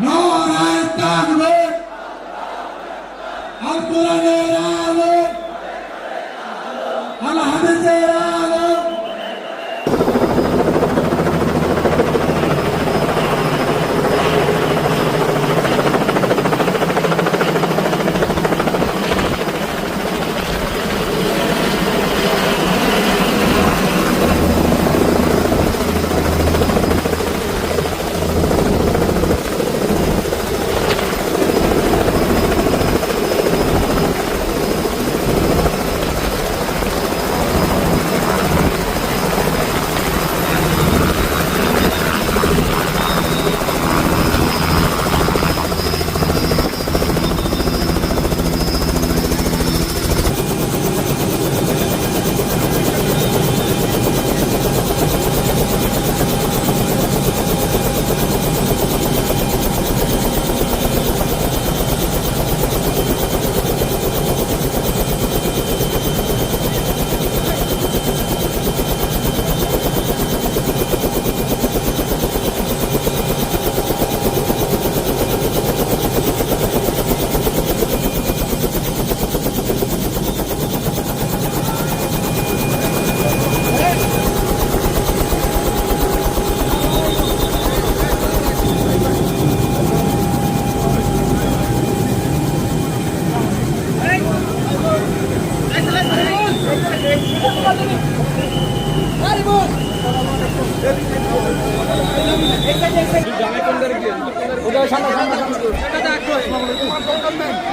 নারায় তাকবীর আল কোরআনের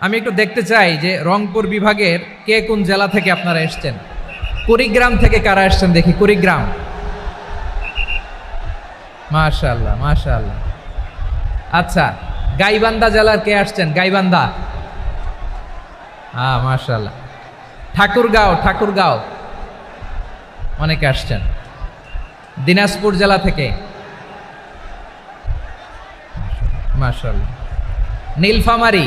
আমি একটু দেখতে চাই যে রংপুর বিভাগের কে কোন জেলা থেকে আপনারা এসছেন? কুড়িগ্রাম থেকে কারা এসছেন দেখি, কুড়িগ্রাম। মাশাল্লাহ মাশাল্লাহ আচ্ছা গাইবান্ধা জেলার কে আসছেন? গাইবান্ধা। হ্যাঁ মাশাল্লাহ ঠাকুরগাঁও ঠাকুরগাঁও। অনেকে আসছেন। দিনাজপুর জেলা থেকে। মাশাল্লাহ নীলফামারী।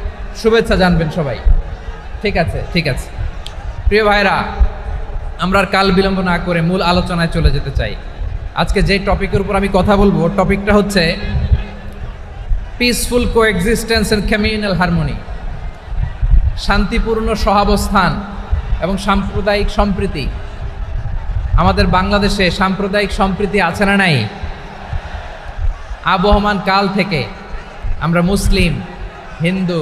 শুভেচ্ছা জানবেন সবাই। ঠিক আছে ঠিক আছে। প্রিয় ভাইরা আমরা কাল বিলম্ব না করে মূল আলোচনায় চলে যেতে চাই। আজকে যে টপিকের উপর আমি কথা বলব টপিকটা হচ্ছে peaceful coexistence and communal harmony শান্তিপূর্ণ সহাবস্থান এবং সাম্প্রদায়িক সম্প্রীতি। আমাদের বাংলাদেশে সাম্প্রদায়িক সম্প্রীতি আছে না নাই? আবহমান কাল থেকে আমরা মুসলিম, হিন্দু